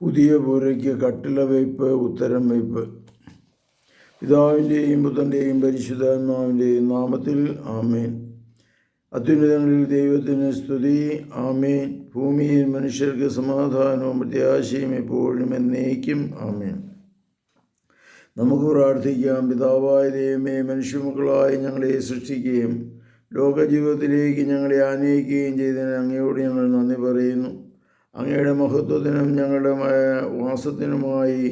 പുതിയ പൂരയ്ക്ക് കട്ടില വയ്പ് ഉത്തരം വയ്പ് പിതാവിന്റെയും പുത്രന്റെയും പരിശുദ്ധാത്മാവിന്റെയും നാമത്തിൽ ആമേൻ. അത്യുന്നതങ്ങളിൽ ദൈവത്തിന് സ്തുതി. ആമേൻ. ഭൂമിയിൽ മനുഷ്യർക്ക് സമാധാനവും പ്രത്യാശയും എപ്പോഴും എന്നേക്കും ആമേൻ. നമുക്ക് പ്രാർത്ഥിക്കാം. പിതാവായ ദൈവമേ മനുഷ്യമക്കളായി ഞങ്ങളെ സൃഷ്ടിക്കുകയും ലോകജീവിതത്തിലേക്ക് ഞങ്ങളെ ആനയിക്കുകയും ചെയ്തതിന് അങ്ങയോട് ഞങ്ങൾ നന്ദി പറയുന്നു. അങ്ങയുടെ മഹത്വത്തിനും ഞങ്ങളുടെ വാസത്തിനുമായി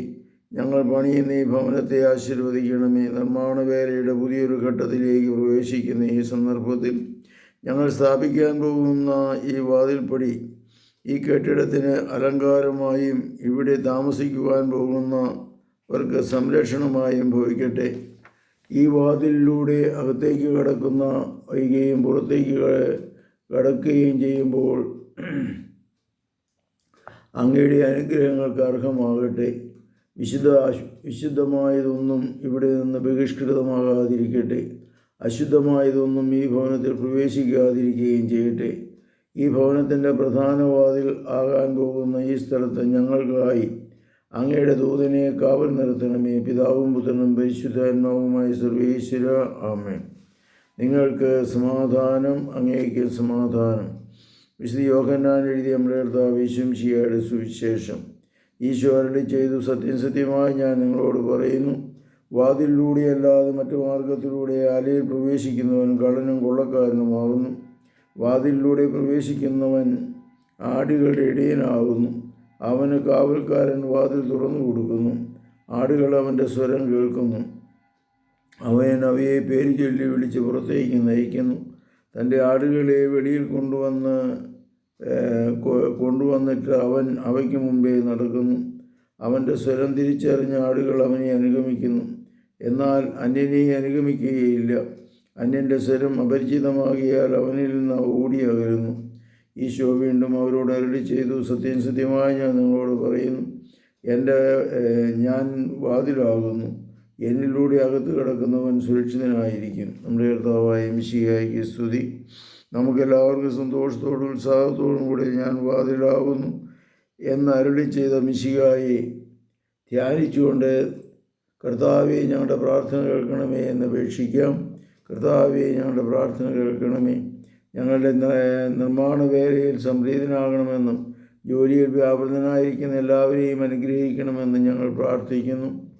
ഞങ്ങൾ പണിയുന്ന ഈ ഭവനത്തെ ആശീർവദിക്കണമേ. നിർമ്മാണ വേലയുടെ പുതിയൊരു ഘട്ടത്തിലേക്ക് പ്രവേശിക്കുന്ന ഈ സന്ദർഭത്തിൽ ഞങ്ങൾ സ്ഥാപിക്കാൻ പോകുന്ന ഈ വാതിൽപ്പടി ഈ കെട്ടിടത്തിന് അലങ്കാരമായും ഇവിടെ താമസിക്കുവാൻ പോകുന്നവർക്ക് സംരക്ഷണമായും ഭവിക്കട്ടെ. ഈ വാതിലിലൂടെ അകത്തേക്ക് കടക്കുന്ന വൈകുകയും പുറത്തേക്ക് കടക്കുകയും ചെയ്യുമ്പോൾ അങ്ങയുടെ അനുഗ്രഹങ്ങൾക്ക് അർഹമാകട്ടെ. വിശുദ്ധ വിശുദ്ധമായതൊന്നും ഇവിടെ നിന്ന് ബഹിഷ്കൃതമാകാതിരിക്കട്ടെ. അശുദ്ധമായതൊന്നും ഈ ഭവനത്തിൽ പ്രവേശിക്കാതിരിക്കുകയും ചെയ്യട്ടെ. ഈ ഭവനത്തിന്റെ പ്രധാന വാതിൽ ആകാൻ പോകുന്ന ഈ സ്ഥലത്ത് ഞങ്ങൾക്കായി അങ്ങയുടെ ദൂതനെ കാവൽ നിർത്തണമേ. പിതാവും പുത്രനും പരിശുദ്ധാത്മാവുമായ സർവേശ്വര ആമേ നിങ്ങൾക്ക് സമാധാനം അങ്ങേക്ക് സമാധാനം. വിശുദ്ധ യോഹന്നാൻ എഴുതിയ നമ്മുടെ കർത്താവ് ചെയ്യാതെ സുവിശേഷം. ഈശോ ചെയ്തു സത്യം സത്യമായി ഞാൻ നിങ്ങളോട് പറയുന്നു. വാതിലിലൂടെ അല്ലാതെ മറ്റു മാർഗത്തിലൂടെ ആലയിൽ പ്രവേശിക്കുന്നവൻ കള്ളനും കൊള്ളക്കാരനുമാകുന്നു വാതിലിലൂടെ പ്രവേശിക്കുന്നവൻ ആടുകളുടെ ഇടയനാകുന്നു അവന് കാവൽക്കാരൻ വാതിൽ തുറന്നു കൊടുക്കുന്നു. ആടുകൾ അവന്റെ സ്വരം കേൾക്കുന്നു. അവൻ അവയെ പേര് ചൊല്ലി വിളിച്ച് പുറത്തേക്ക് നയിക്കുന്നു. തന്റെ ആടുകളെ വെളിയിൽ കൊണ്ടുവന്ന് കൊണ്ടുവന്നിട്ട് അവൻ അവയ്ക്ക് മുമ്പേ നടക്കുന്നു. അവന്റെ സ്വരം തിരിച്ചറിഞ്ഞ ആടുകൾ അവനെ അനുഗമിക്കുന്നു. എന്നാൽ അന്യനെ അനുഗമിക്കുകയില്ല. അന്യന്റെ സ്വരം അപരിചിതമാകിയാൽ അവനിൽ നിന്ന് ഓടി അകലുന്നു. ഈശോ വീണ്ടും അവരോട് അരളി ചെയ്തു സത്യം സത്യമായി ഞാൻ നിങ്ങളോട് പറയുന്നു. എന്റെ ഞാൻ വാതിലാകുന്നു. എന്നിലൂടെ അകത്ത് കിടക്കുന്നവൻ സുരക്ഷിതനായിരിക്കും. നമ്മുടെ കർത്താവായ മിശിഹായിക്ക് സ്തുതി. നമുക്കെല്ലാവർക്കും സന്തോഷത്തോടും ഉത്സാഹത്തോടും കൂടി ഞാൻ വാതിലാകുന്നു എന്ന് അരുളി ചെയ്ത മിശിഹായി ധ്യാനിച്ചുകൊണ്ട് കർത്താവെ ഞങ്ങളുടെ പ്രാർത്ഥന കേൾക്കണമേ എന്ന് അപേക്ഷിക്കാം. കർത്താവെ ഞങ്ങളുടെ പ്രാർത്ഥന കേൾക്കണമേ. ഞങ്ങളുടെ നിർമ്മാണ വേലയിൽ സംപ്രീതനാകണമെന്നും ജോലിയിൽ വ്യാപൃതനായിരിക്കുന്ന എല്ലാവരെയും അനുഗ്രഹിക്കണമെന്നും ഞങ്ങൾ പ്രാർത്ഥിക്കുന്നു.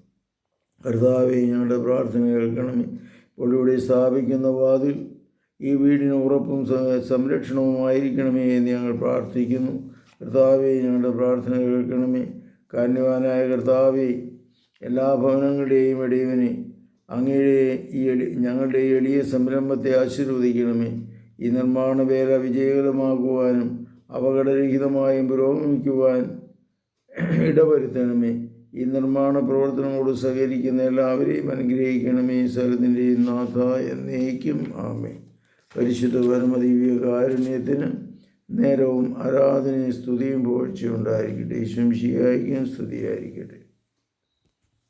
കർത്താവെ ഞങ്ങളുടെ പ്രാർത്ഥന കേൾക്കണമേ. ഇപ്പോൾ ഇവിടെ സ്ഥാപിക്കുന്ന വാതിൽ ഈ വീടിന് ഉറപ്പും സംരക്ഷണവുമായിരിക്കണമേ എന്ന് ഞങ്ങൾ പ്രാർത്ഥിക്കുന്നു. കർത്താവെ ഞങ്ങളുടെ പ്രാർത്ഥന കേൾക്കണമേ. കാന്യവാനായ കർത്താവെ എല്ലാ ഭവനങ്ങളുടെയും ഇടയവനെ അങ്ങയുടെ ഈ എളി ഞങ്ങളുടെ ഈ എളിയ സംരംഭത്തെ ആശീർവദിക്കണമേ. ഈ നിർമ്മാണ വേല വിജയകരമാക്കുവാനും അപകടരഹിതമായും പുരോഗമിക്കുവാൻ ഇടവരുത്തണമേ. ഈ നിർമ്മാണ പ്രവർത്തനങ്ങളോട് സഹകരിക്കുന്ന എല്ലാവരെയും അനുഗ്രഹിക്കണമേ. സ്ഥലത്തിന്റെ നാഥ എന്നേക്കും. ആമേ പരിശുദ്ധ പരമദിവ്യ കാരുണ്യത്തിന് നേരവും ആരാധനയും സ്തുതിയും പോഴ്ചയുണ്ടായിരിക്കട്ടെ ശംശിയായിരിക്കും സ്തുതിയായിരിക്കട്ടെ.